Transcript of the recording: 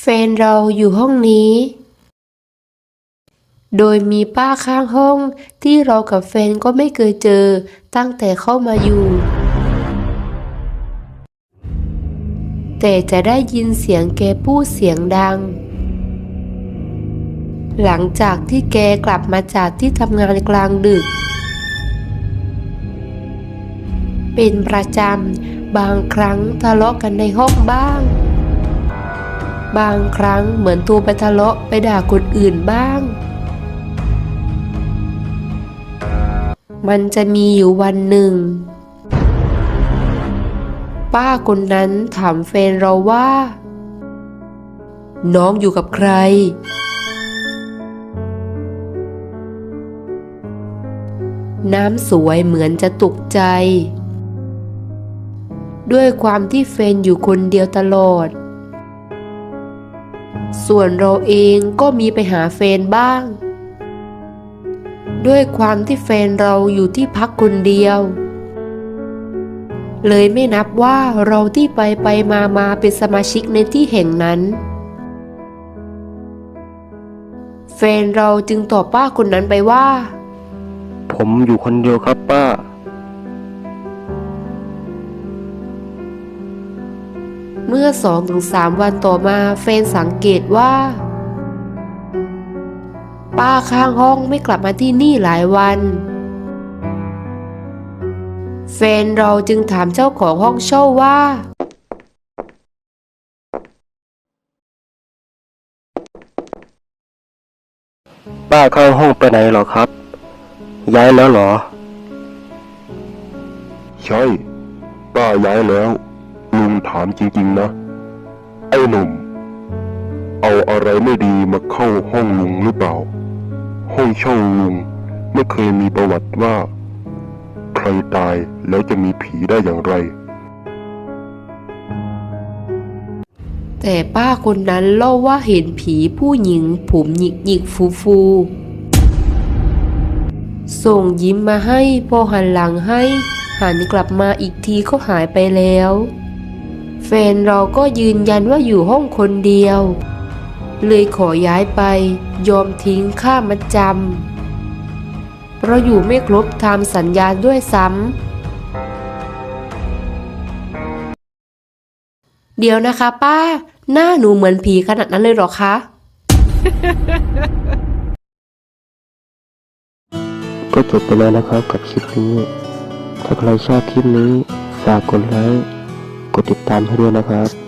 แฟนเราอยู่ห้องนี้ โดยมีป้าข้างห้องที่เรากับแฟนก็ไม่เคยเจอตั้งแต่เข้ามาอยู่ แต่จะได้ยินเสียงแกพูดเสียงดัง หลังจากที่แกกลับมาจากที่ทำงานกลางดึก เป็นประจำบางครั้งทะเลาะกันในห้องบ้าง บางครั้งเหมือนตัวไปทะเลาะไปด่าคนอื่นบ้าง มันจะมีอยู่วันหนึ่ง ป้าคนนั้นถามแฟนเราว่า น้องอยู่กับใคร น้ำสวยเหมือนจะตกใจ ด้วยความที่เฟนอยู่คนเดียวตลอด ส่วนเราเองก็มีไปหาแฟนบ้าง ด้วยความที่แฟนเราอยู่ที่พักคนเดียว เลยไม่นับว่าเราที่ไปไปมามาเป็นสมาชิกในที่แห่งนั้น แฟนเราจึงตอบป้าคนนั้นไปว่า ผมอยู่คนเดียวครับป้า อสองถึงสามวันต่อมาแฟนสังเกตว่า ป้าข้างห้องไม่กลับมาที่นี่หลายวันแฟนเราจึงถามเจ้าของห้องเช่าว่า ป้าเข้าห้องไปไหนเหรอครับ ย้ายแล้วเหรอ ใช่ ป้าย้ายแล้วลุง ถามจริงๆนะ ไอ้หนุ่ม เอาอะไรไม่ดีมาเข้าห้องลุงหรือเปล่า ห้องเช่าลุงไม่เคยมีประวัติว่า ใครตายแล้วจะมีผีได้อย่างไร แต่ป้าคนนั้นเล่าว่าเห็นผีผู้หญิง ผมหยิกหยิกฟูฟูส่งยิ้มมาให้พอหันหลังให้ หันกลับมาอีกทีก็หายไปแล้ว แฟนเราก็ยืนยันว่าอยู่ห้องคนเดียว เลยขอย้ายไป ยอมทิ้งค่ามัดจำเพราะอยู่ไม่ครบตามสัญญาด้วยซ้ำเดี๋ยวนะคะป้า หน้าหนูเหมือนผีขนาดนั้นเลยเหรอคะก็จบไปแล้วนะครับกับคลิปนี้ ถ้าใครชอบคลิปนี้ ฝากกดไลค์ กดติดตามให้ด้วยนะครับ